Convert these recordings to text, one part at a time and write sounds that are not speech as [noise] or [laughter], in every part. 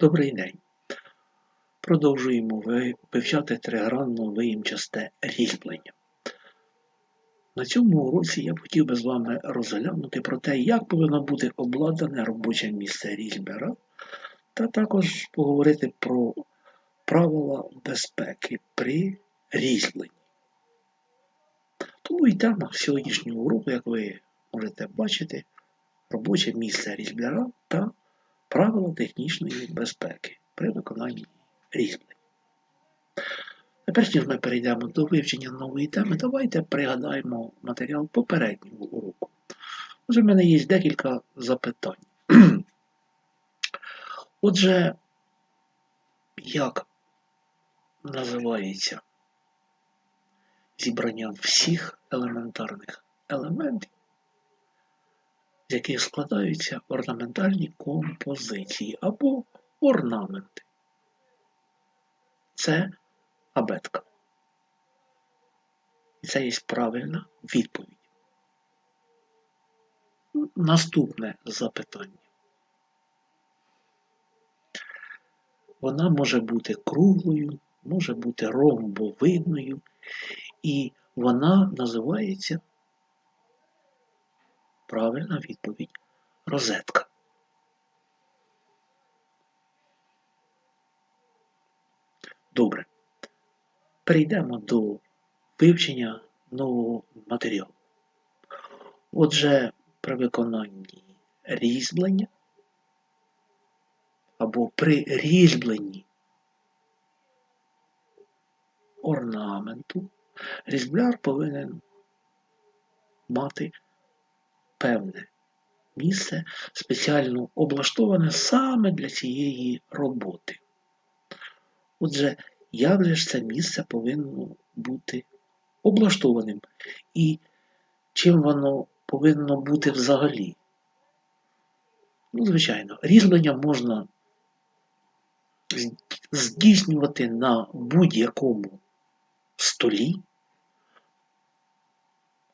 Добрий день. Продовжуємо ви- вивчати тригранно виїмчасте різьблення. На цьому уроці я хотів би з вами розглянути про те, як повинно бути обладнане робоче місце різьбера, та також поговорити про правила безпеки при різьбленні. Тому і тема сьогоднішнього уроку, як ви можете бачити, робоче місце різьбляра та правила технічної безпеки при виконанні різьблень. Тепер, ніж ми перейдемо до вивчення нової теми, давайте пригадаємо матеріал попереднього уроку. Отже, в мене є декілька запитань. [clears throat] Отже, як називається зібрання всіх елементарних елементів, з яких складаються орнаментальні композиції або орнаменти. Це абетка. І це є правильна відповідь. Наступне запитання. Вона може бути круглою, може бути ромбовидною, і вона називається правильна відповідь розетка. Добре. Перейдемо до вивчення нового матеріалу. Отже, при виконанні різьблення або при різьбленні орнаменту різьбляр повинен мати певне місце, спеціально облаштоване саме для цієї роботи. Отже, як же ж це місце повинно бути облаштованим і чим воно повинно бути взагалі? Ну, звичайно, різьблення можна здійснювати на будь-якому столі,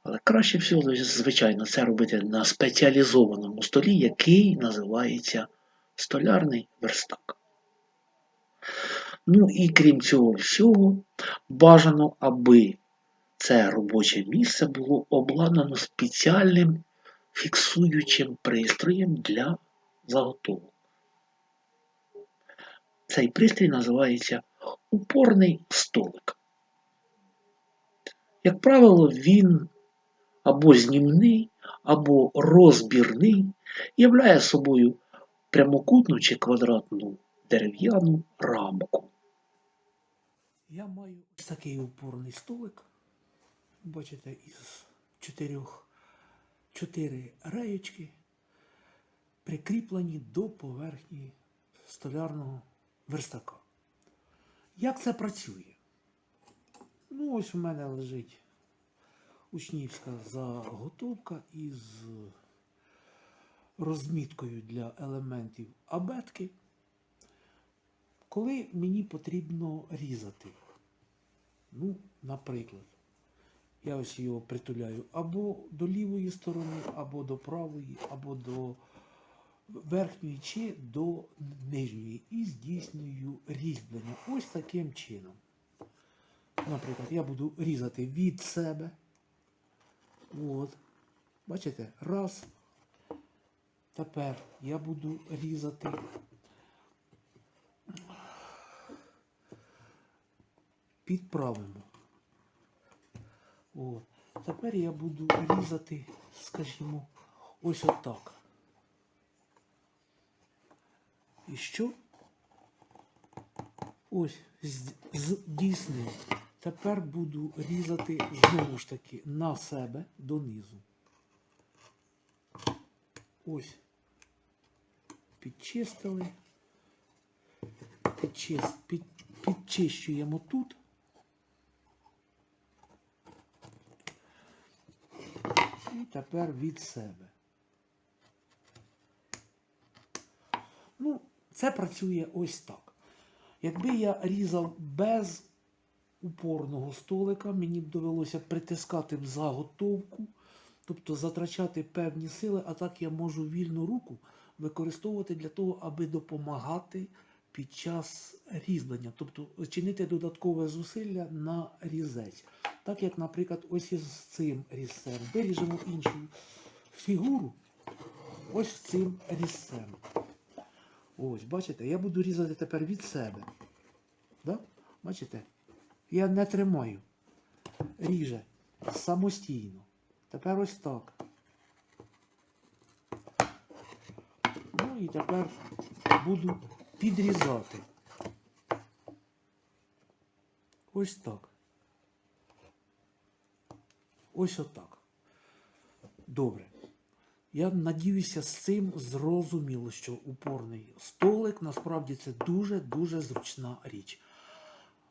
але краще всього, звичайно, це робити на спеціалізованому столі, який називається столярний верстак. Ну і крім цього всього, бажано, аби це робоче місце було обладнано спеціальним фіксуючим пристроєм для заготовок. Цей пристрій називається упорний столик. Як правило, він або знімний, або розбірний, являє собою прямокутну чи квадратну дерев'яну рамку. Я маю ось такий опорний столик. Бачите, із чотирьох чотири реєчки прикріплені до поверхні столярного верстака. Як це працює? Ну, ось у мене лежить учнівська заготовка із розміткою для елементів абетки коли мені потрібно різати. Ну, наприклад, я ось його притуляю або до лівої сторони, або до правої, або до верхньої чи до нижньої і здійснюю різьблення ось таким чином. Наприклад, я буду різати від себе. От. Бачите? Раз. Тепер я буду різати підправимо. От. Тепер я буду різати, скажімо, ось отак. І що? Ось здійснив. Тепер буду різати знову ж таки на себе донизу. Ось. Підчистили. Підчис- під, підчищуємо тут. І тепер від себе. Ну, це працює ось так. Якби я різав без упорного столика, мені б довелося притискати в заготовку, тобто затрачати певні сили, а так я можу вільну руку використовувати для того, аби допомагати під час різьблення, тобто чинити додаткове зусилля на різець. Так як, наприклад, ось із цим різцем. Виріжемо іншу фігуру ось цим різцем. Ось, бачите, я буду різати тепер від себе. Да? Бачите? Я не тримаю. Ріже самостійно. Тепер ось так. Ну і тепер буду підрізати. Ось так. Ось отак. Добре. Я надіюся, з цим зрозуміло, що упорний столик насправді це дуже-дуже зручна річ.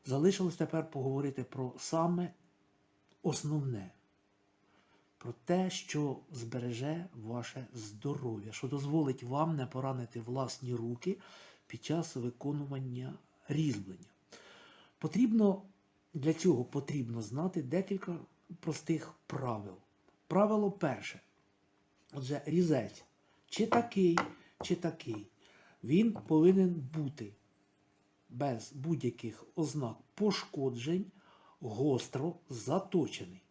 Залишилось тепер поговорити про саме основне. Про те, що збереже ваше здоров'я, що дозволить вам не поранити власні руки під час виконування різьблення. Потрібно для цього потрібно знати декілька простих правил. Правило перше. Отже, різець чи такий, чи такий, він повинен бути без будь-яких ознак пошкоджень, гостро заточений.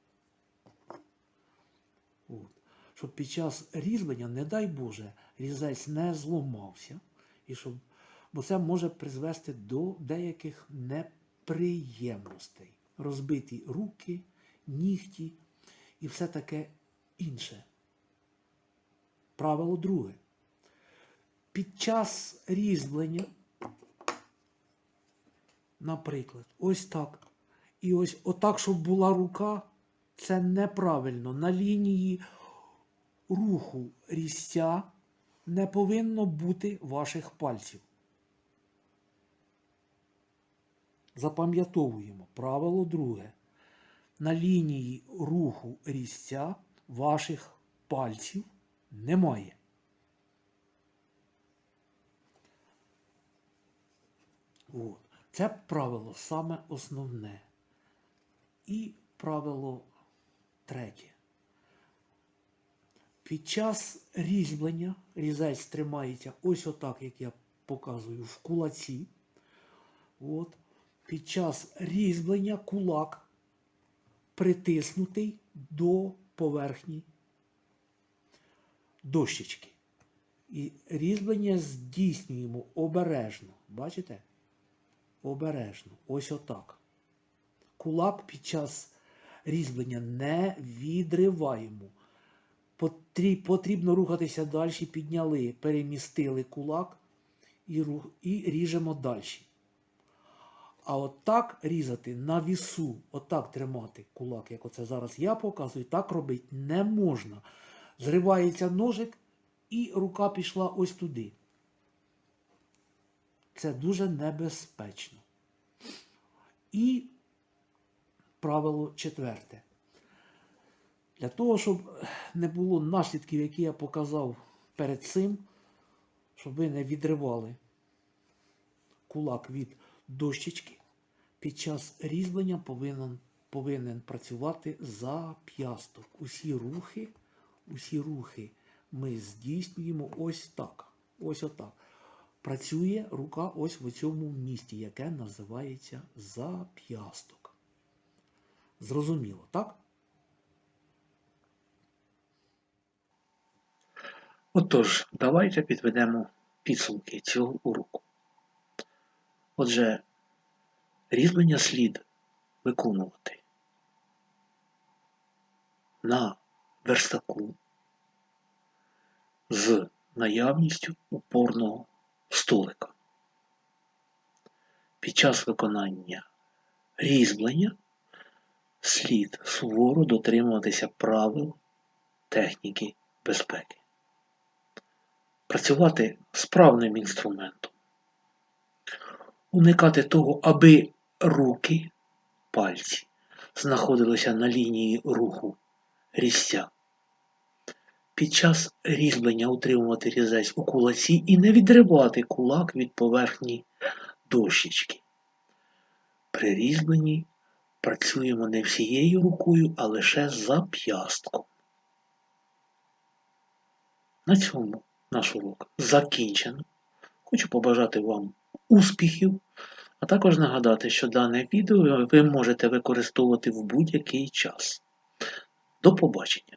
От. Щоб під час різьблення, не дай Боже, різець не зламався, і щоб, бо це може призвести до деяких неприємностей. Розбиті руки, нігті і все таке інше. Правило друге. Під час різьблення, наприклад, ось так. І ось отак, щоб була рука, це неправильно. На лінії руху різця не повинно бути ваших пальців. Запам'ятовуємо правило друге. На лінії руху різця ваших пальців немає. От. Це правило саме основне. І правило третє. Під час різьблення різець тримається ось отак, як я показую, в кулаці. От. Під час різьблення кулак притиснутий до поверхні дощечки. І різьблення здійснюємо обережно. Бачите? Обережно. Ось отак. Кулак під час різьблення не відриваємо. Потрібно рухатися далі, підняли, перемістили кулак і, рух, і ріжемо далі. А отак різати на вісу, отак тримати кулак, як оце зараз я показую, так робити не можна. Зривається ножик, і рука пішла ось туди. Це дуже небезпечно. І правило четверте. Для того, щоб не було наслідків, які я показав перед цим, щоб ви не відривали кулак від дощечки, під час різьблення повинен, повинен працювати зап'ясток. Усі рухи, усі рухи ми здійснюємо ось так. Ось отак. Працює рука ось в цьому місці, яке називається зап'ясток. Зрозуміло, так? Отож, давайте підведемо підсумки цього уроку. Отже, різьблення слід виконувати на верстаку з наявністю упорного столика. Під час виконання різьблення слід суворо дотримуватися правил техніки безпеки. Працювати справним інструментом. Уникати того, аби руки, пальці знаходилися на лінії руху різця. Під час різьблення утримувати різець у кулаці і не відривати кулак від поверхні дощечки. При різьбленні працюємо не всією рукою, а лише зап'ястком. На цьому наш урок закінчено. Хочу побажати вам успіхів, а також нагадати, що дане відео ви можете використовувати в будь-який час. До побачення,